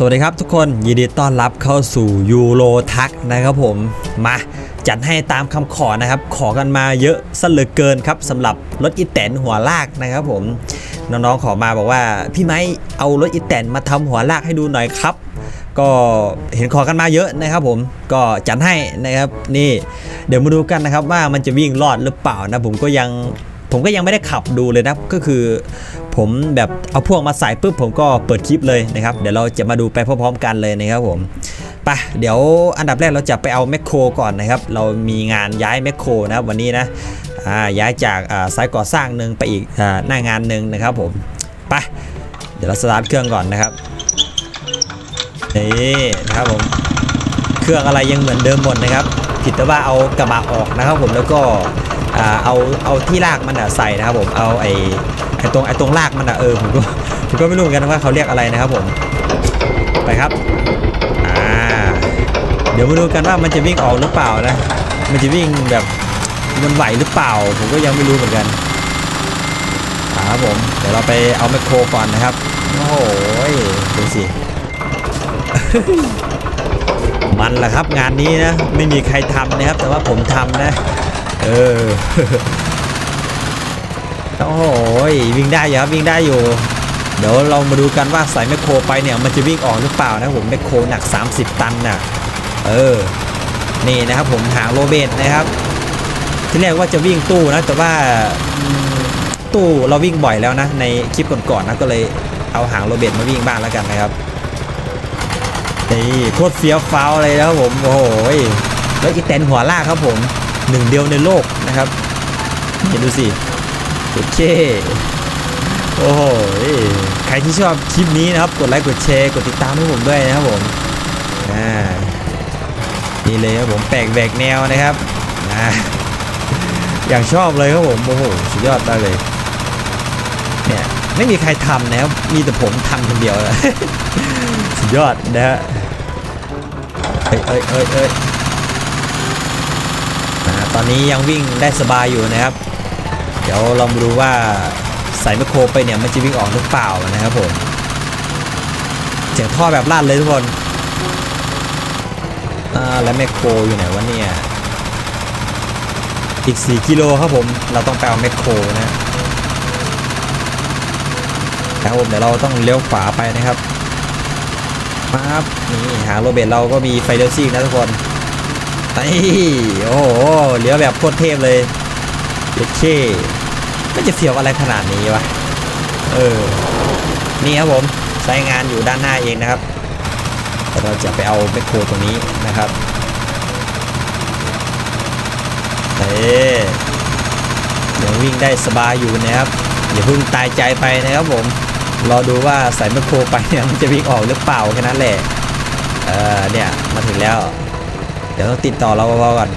สวัสดีครับทุกคนยินดีต้อนรับเข้าสู่ยูโรทักนะครับผมมาจัดให้ตามคำขอนะครับ ขอกันมาเยอะซะเหลือเกินครับสำหรับรถอีแตนหัวลากนะครับผมน้องๆขอมาบอกว่าพี่ไม้เอารถอีแตนมาทำหัวลากให้ดูหน่อยครับ ก็เห็นขอกันมาเยอะนะครับผมก็จัดให้นะครับนี่เดี๋ยวมาดูกันนะครับว่ามันจะวิ่งรอดหรือเปล่านะผมก็ยังผมก็ยังไม่ได้ขับดูเลยนะก็คือ ผมแบบเอาพวกมาใส่ปุ๊บผมก็เปิดคลิปเลยนะครับ เดี๋ยวเราจะมาดูไปพร้อมๆกันเลยนะครับผมไปเดี๋ยวอันดับแรกเราจะไปเอาแมคโครก่อนนะครับ เรามีงานย้ายแมคโครนะครับวันนี้นะย้ายจากสายก่อสร้างหนึ่งไปอีกอหน้างานหนึ่งนะครับผมไปเดี๋ยวเราสตาร์ทเครื่องก่อนนะครับนี่นะครับผมเครื่องอะไรยังเหมือนเดิมหมดนะครับ ผิดแต่ว่าเอากระบะออกนะครับผมแล้วก็อเอาเอาที่ลากมันใส่นะครับผมเอาไอ ไอตรงไอตรงลากมันอะเออผมก็ผมก็ไม่รู้เหมือนกันว่าเขาเรียกอะไรนะครับผมไปครับอ่าเดี๋ยวมาดูกันว่ามันจะวิ่งออกหรือเปล่านะ มันจะวิ่งแบบมันไหวหรือเปล่า ผมก็ยังไม่รู้เหมือนกันครับผมเดี๋ยวเราไปเอาแมคโครก่อนนะครับโอ้โหดูสิมันแหละครับงานนี้นะ ไม่มีใครทำนะครับ แต่ว่าผมทำนะ เออ โอ้โหวิ่งได้อยู่ครับวิ่งได้อยู่ เดี๋ยวเรามาดูกันว่าใส่แมคโครไปเนี่ยมันจะวิ่งออกหรือเปล่านะผมแมคโครหนัก 30 ตันน่ะเออนี่นะครับผมหางโรเบตนะครับ ที่แรกว่าจะวิ่งตู้นะแต่ว่าตู้เราวิ่งบ่อยแล้วนะ ในคลิปก่อนๆนะก็เลยเอาหางโรเบตมาวิ่งบ้างแล้วกันนะครับนี่โคตรเฟี้ยวฟ้าวเลยนะครับผมโอ้โหแล้วอีแตนหัวลากครับผมหนึ่งเดียวในโลกนะครับเห็นดูสิ โอเค โอ้โห ใครที่ชอบคลิปนี้นะครับ กดไลค์ กดแชร์ กดติดตามให้ผมด้วยนะครับผม อ่า นี่เลยครับผมแปลกแหวกแนวนะครับอ่าอย่างชอบเลยครับผม โอ้โห สุดยอดมากเลย เนี่ย ไม่มีใครทำนะครับ มีแต่ผมทำคนเดียวเลยสุดยอดนะฮะ เอ้ยเอ้ยเอ้ยเอ้ยอ่าตอนนี้ยังวิ่งได้สบายอยู่นะครับ ดี๋ยวเรามาดูว่าใส่แมคโครไปเนี่ยมันจะวิ่งออกหรือเปล่านะครับผมเสียงท่อแบบลั่นเลยทุกคนอ่าแล้วแมคโครอยู่ไหนวะเนี่ยอีก 4 กิโลครับผม เราต้องไปเอาแมคโครนะครับผมเดี๋ยวเราต้องเลี้ยวขวาไปนะครับปั๊บนี่หาโรเบิร์ตเราก็มีไฟเดอร์ซิ่งนะทุกคนนี่โอ้โหเลี้ยวแบบโคตรเทพเลย โอเคมันจะเฟียวอะไรขนาดนี้วะ เออ นี่ครับผมใช้งานอยู่ด้านหน้าเองนะครับ แต่เราจะไปเอาแมคโครตรงนี้นะครับเอ๊ยังวิ่งได้สบายอยู่นะครับอย่าเพิ่งตายใจไปนะครับผม รอดูว่าใส่แมคโครไปเนี่ยมันจะวิ่งออกหรือเปล่าแค่นั้นแหละ เออเนี่ยมาถึงแล้ว เดี๋ยวต้องติดต่อเราเบาๆก่อน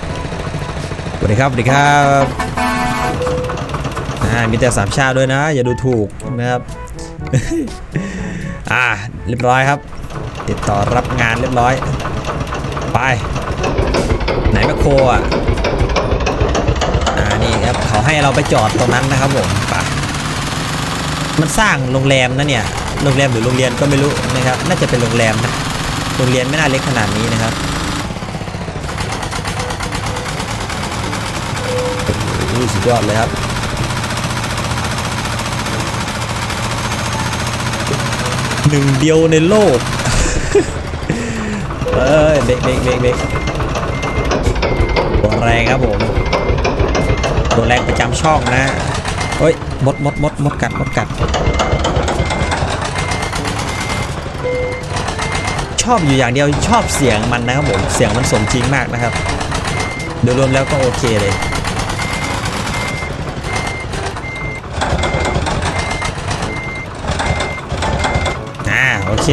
สวัสดีครับสวัสดีครับ อ่ามีแต่สามชาติด้วยนะ อย่าดูถูกนะครับ อ่าเรียบร้อยครับ ติดต่อรับงานเรียบร้อย ไป ไหนแมคโครอะอ่านี่ครับเขาให้เราไปจอดตรงนั้นนะครับผมไปมันสร้างโรงแรมนะเนี่ยโรงแรมหรือโรงเรียนก็ไม่รู้นะครับ น่าจะเป็นโรงแรมนะโรงเรียนไม่น่าเล็กขนาดนี้นะครับสุดยอดเลยครับ หนึ่งเดียวในโลก เอ้เบรกเบรกเบรกเบรกตัวแรงครับผมตัวแรงประจำช่องนะเฮ้ยมดมดมดมดกัดมดกัด ชอบอยู่อย่างเดียวชอบเสียงมันนะครับผม เสียงมันสมจริงมากนะครับ โดยรวมแล้วก็โอเคเลยอ่าโอ เค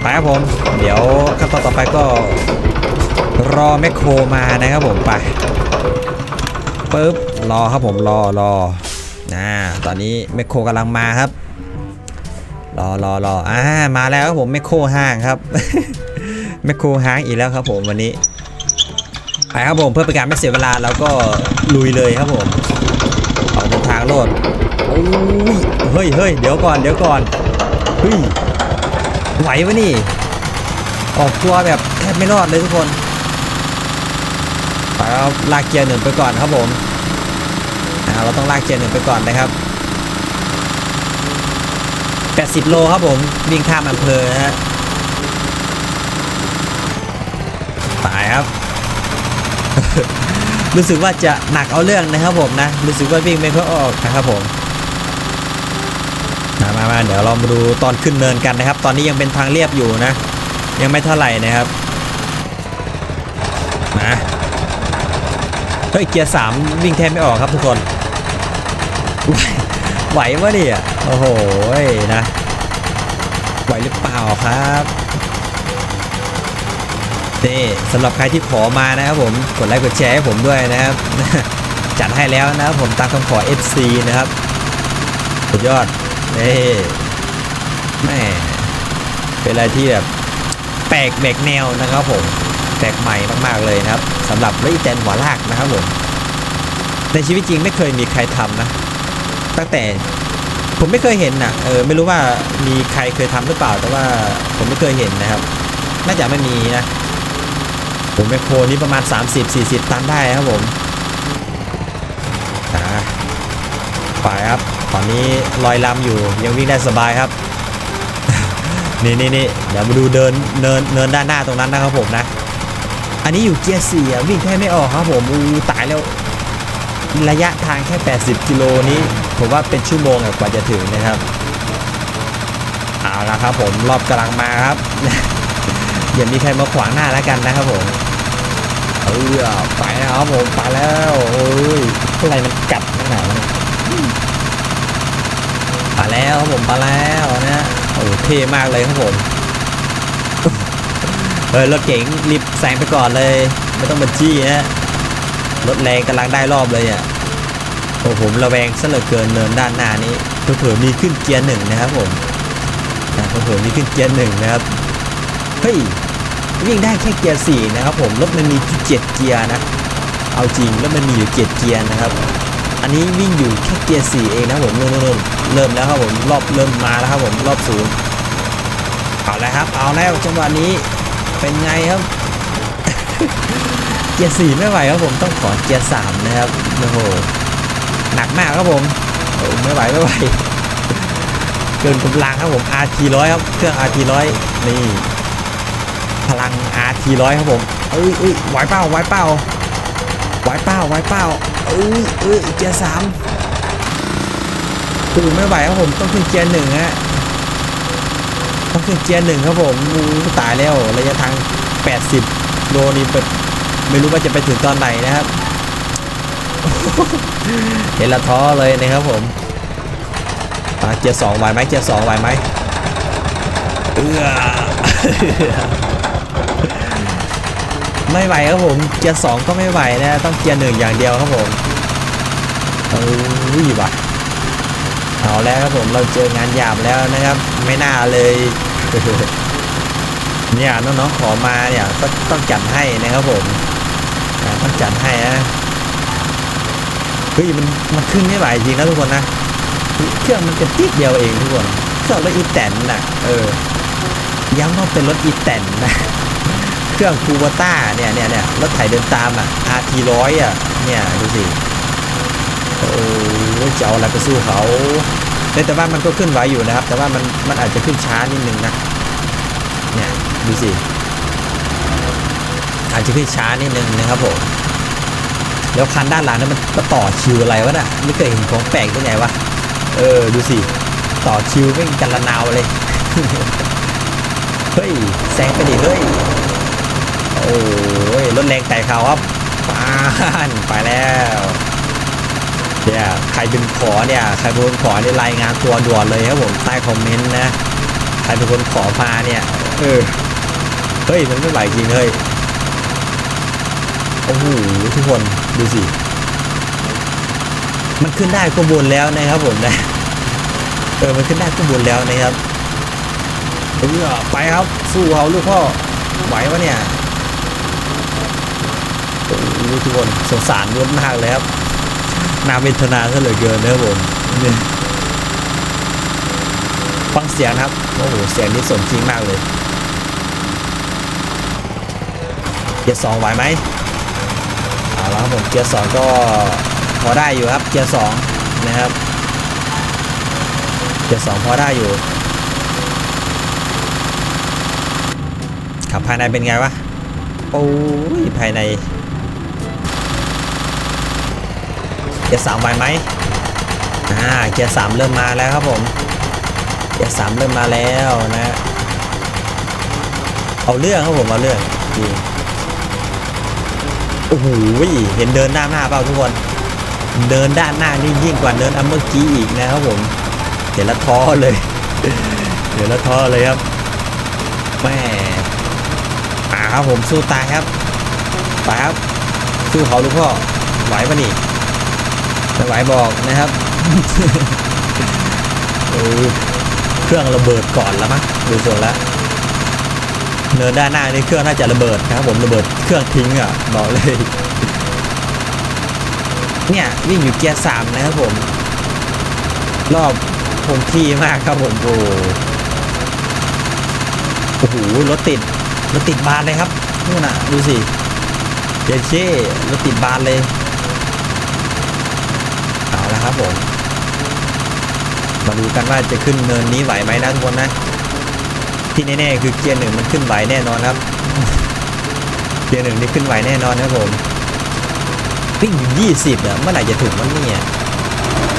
ไปครับผม เดี๋ยวขั้นตอนต่อไปก็รอแมคโครมานะครับผมไปปึ๊บรอครับผมรอรออ่าตอนนี้แมคโครกำลังมาครับ รอรอรออ่ามาแล้วครับผมแมคโครห้างครับแมคโครห้างอีกแล้วครับผมวันนี้ไปครับผมเพื่อเป็นการไม่เสียเวลาเราก็ลุยเลยครับผมออกเดินทางโลดเฮ้ยเฮ้ยเดี๋ยวก่อนเดี๋ยวก่อนเฮ้ย ไหววะนี่ ออกตัวแบบแทบไม่รอดเลยทุกคนไปเอาลากเกียร์หนึ่งไปก่อนครับผมเราต้องลากเกียร์หนึ่งไปก่อนนะครับ 80 โลครับผมวิ่งข้ามอำเภอนะฮะตายครับ รู้สึกว่าจะหนักเอาเรื่องนะครับผมนะ รู้สึกว่าวิ่งไม่ค่อยออกนะครับผม มามาเดี๋ยวเรามาดูตอนขึ้นเนินกันนะครับ ตอนนี้ยังเป็นทางเรียบอยู่นะ ยังไม่เท่าไหร่นะครับมาเฮ้ยเกียร์สามวิ่งแทบไม่ออกครับทุกคนไหววะเนี่ยโอ้โหนะไหวหรือเปล่าครับนี่สำหรับใครที่ขอมานะครับผมกดไลค์กดแชร์ให้ผมด้วยนะครับ จัดให้แล้วนะครับผมตามคำขอ FC นะครับ สุดยอด นี่แม่เป็นอะไรที่แบบแปลกแบกแนวนะครับผมแปลกใหม่มากๆเลยนะครับสำหรับรถอีแตนหัวลากนะครับผมในชีวิตจริงไม่เคยมีใครทำนะ ตั้งแต่ผมไม่เคยเห็นนะเออไม่รู้ว่ามีใครเคยทำหรือเปล่า แต่ว่าผมไม่เคยเห็นนะครับ น่าจะไม่มีนะผมแมคโครนี้ประมาณ 30-40 ตันได้ครับผมอ่าไปครับ ตอนนี้ลอยลำอยู่ยังวิ่งได้สบายครับ นี่นี่นี่เดี๋ยวมาดูเดินเนินเนินด้านหน้าตรงนั้นนะครับผมนะ อันนี้อยู่เกียร์สี่วิ่งแค่ไม่ออกครับผมอูตายแล้วระยะทางแค่ 80 กิโลนี้ ผมว่าเป็นชั่วโมงกว่าจะถึงนะครับเอาละครับผมรอบกำลังมาครับ อย่ามีใครมาขวางหน้าแล้วกันนะครับผมเออไปแล้วครับผมไปแล้วโอ้ยอะไรมันกัดตั้งไหนวะเนี่ ไปแล้วครับผมไปแล้วนะโอ้เท่มากเลยครับผมเฮ้ยรถเก๋งรีบแซงไปก่อนเลย ไม่ต้องมาจี้นะรถแรงกำลังได้รอบเลยอะโอ้ผมระแวงซะเหลือเกินเนินด้านหน้านี้เผื่อมีขึ้นเกียร์หนึ่งนะครับผมนะเผื่อมีขึ้นเกียร์หนึ่งนะครับเฮ้ยวิ่งได้แค่เกียร์สี่นะครับผมรถมันมีเจ็ดเกียร์นะเอาจริงรถมันมีอยู่เจ็ดเกียร์นะครับ อันนี้วิ่งอยู่แค่เกียร์สี่เองนะผมเริ่มเริ่มเริ่มแล้วครับผมรอบเริ่มมาแล้วครับผมรอบศูนย์เอาแล้วครับ เอาแล้วจังหวะนี้เป็นไงครับ เกียร์สี่ไม่ไหวครับผมต้องขอเกียร์สามนะครับโอ้โหหนักมากครับผมไม่ไหวไม่ไหวเกินกำลังครับผม RT ร้อยครับเครื่อง RT ร้อยนี่พลัง RT ร้อยครับผมเอ้ยเอ้ยไหวเป้าไหวเป้าไหวเป้าไหวเป้า เอ้ยเอ้ยเกียร์สามคือไม่ไหวครับผมต้องขึ้นเกียร์หนึ่งฮะต้องขึ้นเกียร์หนึ่งครับผมอู้ตายแล้วระยะทาง 80โลนี่แบบไม่รู้ว่าจะไปถึงตอนไหนนะครับ เห็นละท้อเลยนะครับผมเกียร์สองไหวไหมเกียร์สองไหวไหมเอื้อ ไม่ไหวครับผมเกียร์สองก็ไม่ไหวนะต้องเกียร์หนึ่งอย่างเดียวครับผมเอ้ยว่ะเอาแล้วครับผมเราเจองานหยาบแล้วนะครับ ไม่น่าเลยเนี่ยน้องๆขอมาเนี่ยก็ต้องจัดให้นะครับผมต้องจัดให้นะเฮ้ยมันมันขึ้นไม่ไหวจริงนะทุกคนนะเครื่องมันกระติดเดียวเองทุกคนเครื่องรถอีแตนน่ะเออย้ำว่าเป็นรถอีแตนนะ เครื่องคูวต้าเนี่ยเนี่ยเนี่ยรถไถเดินตามอะ RT ร้อยอะเนี่ยดูสิโอ้จะเอาอะไรไปสู้เขาแต่ว่ามันก็ขึ้นไหวอยู่นะครับ แต่ว่ามันมันอาจจะขึ้นช้านิดนึงนะเนี่ยดูสิอาจจะขึ้นช้านิดนึงนะครับผมแล้วคันด้านหลังนั้นมันมาต่อคิวอะไรวะน่ะไม่เคยเห็นของแปลกที่ไหนวะเออดูสิต่อคิวไม่กันละนาวเลย เฮ้ยแซงไปดิเฮ้ย โอ้ยรถแรงไต่เขาครับปานไปแล้วเนี่ยใครเป็นขอเนี่ยใครเป็นคนขอเนี่ยรายงานตัวด่วนเลยครับผมใต้คอมเมนต์นะใครเป็นคนขอมาเนี่ยเออเฮ้ยมันไม่ไหวจริงเฮ้ยโอ้โหทุกคนดูสิมันขึ้นได้ก็บนแล้วนะครับผมนะเออมันขึ้นได้ก็บนแล้วนะครับเออไปครับสู้เขาลูกพ่อไหวปะเนี่ย โอ้ทุกคนสงสารรถมากเลยครับนาเวทนาซะเหลือเกินนะครับผมเนี่ยฟังเสียงนะครับโอ้โหเสียงนี้สมจริงมากเลยเกียร์สองไหวไหมเอาละครับผมเกียร์สองก็พอได้อยู่ครับเกียร์สองนะครับเกียร์สองพอได้อยู่ขับภายในเป็นไงวะโอ้ยภายใน กียร์สามไหวไหมอ่าเกียร์สามเริ่มมาแล้วครับผมเกียร์สามเริ่มมาแล้วนะเอาเรื่องครับผมเอาเรื่องจริงโอ้โหเห็นเดินหน้าหน้าเปล่าทุกคนเดินด้านหน้านี่ยิ่งกว่าเดินอันเมื่อกี้อีกนะครับผมเดี๋ยวละท้อเลยเดี๋ยวละท้อเลยครับแม่อ่าครับผมสู้ตายครับไปครับสู้เขาลูกพ่อไหวปะนี่ ไม่ไหวบอกนะครับเครื่องระเบิดก่อนแล้วมั้งดูส่วนล้วเนินด้านหน้านี่เครื่องน่าจะระเบิดนะครับผมระเบิดเครื่องทิ้งอะบอกเลยเนี่ยวิ่งอยู่เกียร์สามนะครับผม รอบคงที่มากครับผมโอ้โอ้โหรถติดรถติดบานเลยครับนู่นน่ะดูสิเจเช่รถติดบานเลย เอาละครับผม มาดูกันว่าจะขึ้นเนินนี้ไหวไหมนะทุกคนนะ ที่แน่ๆคือเกียร์หนึ่งมันขึ้นไหวแน่นอนครับ เกียร์หนึ่งนี่ขึ้นไหวแน่นอนนะครับผมวิ่งอยู่ยี่สิบอะเมื่อไหร่จะถึงมันเนี่ย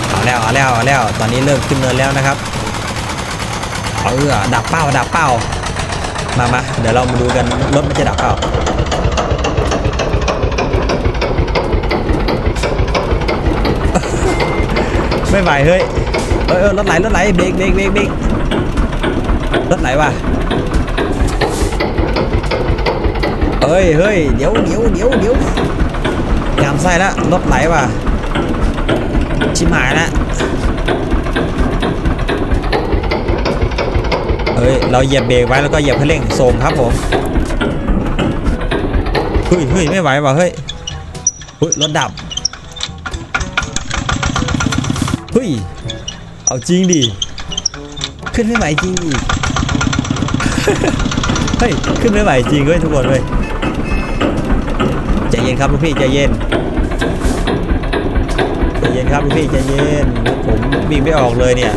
เอาแล้วเอาแล้วเอาแล้ว ตอนนี้เริ่มขึ้นเนินแล้วนะครับ เอาเออดับเป้าดับเป้ามามาเดี๋ยวเรามาดูกันรถมันจะดับเป้า ไม่ไหวเฮ้ยเออเออรถไหลรถไหลเบรกเบรกเบรกเบรกรถไหลว่ะเอ้ยเฮ้ยเดี๋ยวเดี๋ยวเดี๋ยวเดี๋ยวงามไส้ละรถไหลว่ะชิมหายละเฮ้ยเราเหยียบเบรกไว้แล้วก็เหยียบคันเร่งส่งครับผมเฮ้ยเฮ้ยไม่ไหวว่ะเฮ้ยเฮ้ยรถดับ ย เอาจริงดิ ขึ้นไม่ไหวจริงดิ เฮ้ย ขึ้นไม่ไหวจริงเว้ยทุกคนเว้ย ใจเย็นครับลูกพี่ใจเย็น ใจเย็นครับลูกพี่ใจเย็น ผมวิ่งไม่ออกเลยเนี่ย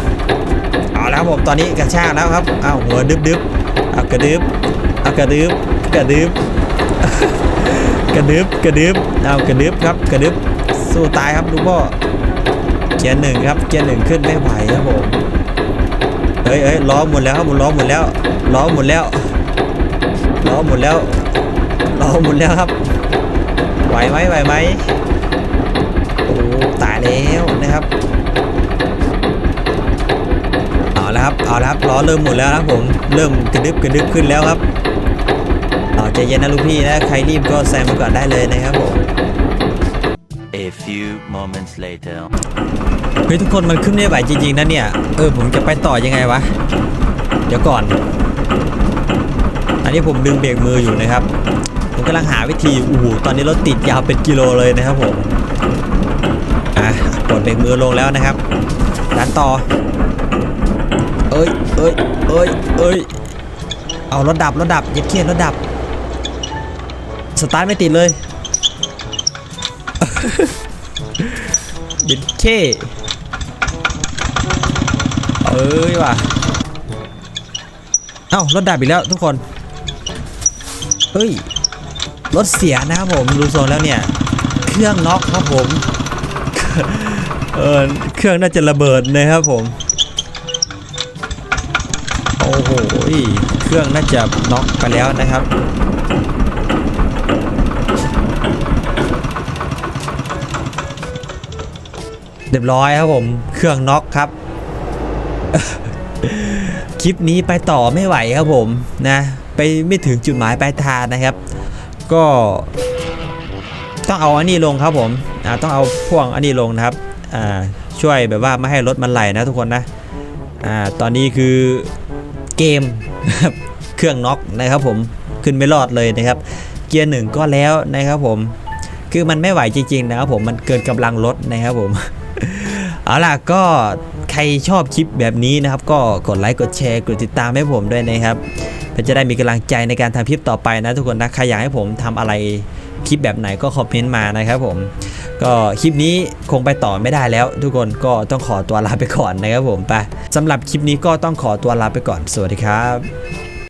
เอาแล้วผมตอนนี้กระชากแล้วครับ เอาหัวดึบดึบเอากระดึบเอากระดึบกระดึบกระดึบกระดึบเอากระดึบครับกระดึบสู้ตายครับลูกพ่อ เกียร์หนึ่งครับเกียร์หนึ่งขึ้นไม่ไหวครับผมเฮ้ยเฮ้ยล้อหมดแล้วครับหมดล้อหมดแล้วล้อหมดแล้วล้อหมดแล้วล้อหมดแล้วครับไหวไหมไหวไหมโอ้ตายแล้วนะครับเอาแล้วครับเอาแล้วครับล้อเริ่มหมดแล้วครับผมเริ่มกระดึบกระดึบขึ้นแล้วครับเอาใจเย็นนะลูกพี่นะใครรีบก็แซงไปก่อนได้เลยนะครับผม A few moments later. เฮ้ยทุกคนมันขึ้นไม่ไหวจริงๆนะเนี่ย เออผมจะไปต่อยังไงวะ เดี๋ยวก่อน อันนี้ผมดึงเบรกมืออยู่นะครับ ผมกำลังหาวิธีโอ้โหตอนนี้รถติดยาวเป็นกิโลเลยนะครับผม อะกดเบรกมือลงแล้วนะครับดันต่อ เอ้ยเอ้ยเอ้ยเอ้ยเอารถดับรถดับเย็ดเคียนรถดับ สตาร์ทไม่ติดเลย ย็ดเคเอ้ยว่ะ เอ้ารถดับอีกแล้วทุกคน เฮ้ย รถเสียนะครับผมดูโซนแล้วเนี่ย เครื่องน็อกครับผม เออเครื่องน่าจะระเบิดนะครับผม โอ้โห เครื่องน่าจะน็อกไปแล้วนะครับ เรียบร้อยครับผมเครื่องน็อกครับ คลิปนี้ไปต่อไม่ไหวครับผมนะไปไม่ถึงจุดหมายปลายทางนะครับ ก็ต้องเอาอันนี้ลงครับผมต้องเอาพ่วงอันนี้ลงนะครับช่วยแบบว่าไม่ให้รถมันไหลนะทุกคนนะอตอนนี้คือเกมเครื่องน็อกนะครับผมขึ้นไม่รอดเลยนะครับ เกียร์หนึ่งก็แล้วนะครับผมคือมันไม่ไหวจริงๆนะครับผมมันเกินกำลังรถนะครับผม เอาล่ะก็ใครชอบคลิปแบบนี้นะครับ ก็กดไลค์กดแชร์กดติดตามให้ผมด้วยนะครับเพื่อจะได้มีกำลังใจในการทำคลิปต่อไปนะทุกคนนะใครอยากให้ผมทำอะไรคลิปแบบไหนก็คอมเมนต์มานะครับผมก็คลิปนี้คงไปต่อไม่ได้แล้ว ทุกคนก็ต้องขอตัวลาไปก่อนนะครับผมไปสำหรับคลิปนี้ก็ต้องขอตัวลาไปก่อนสวัสดีครับ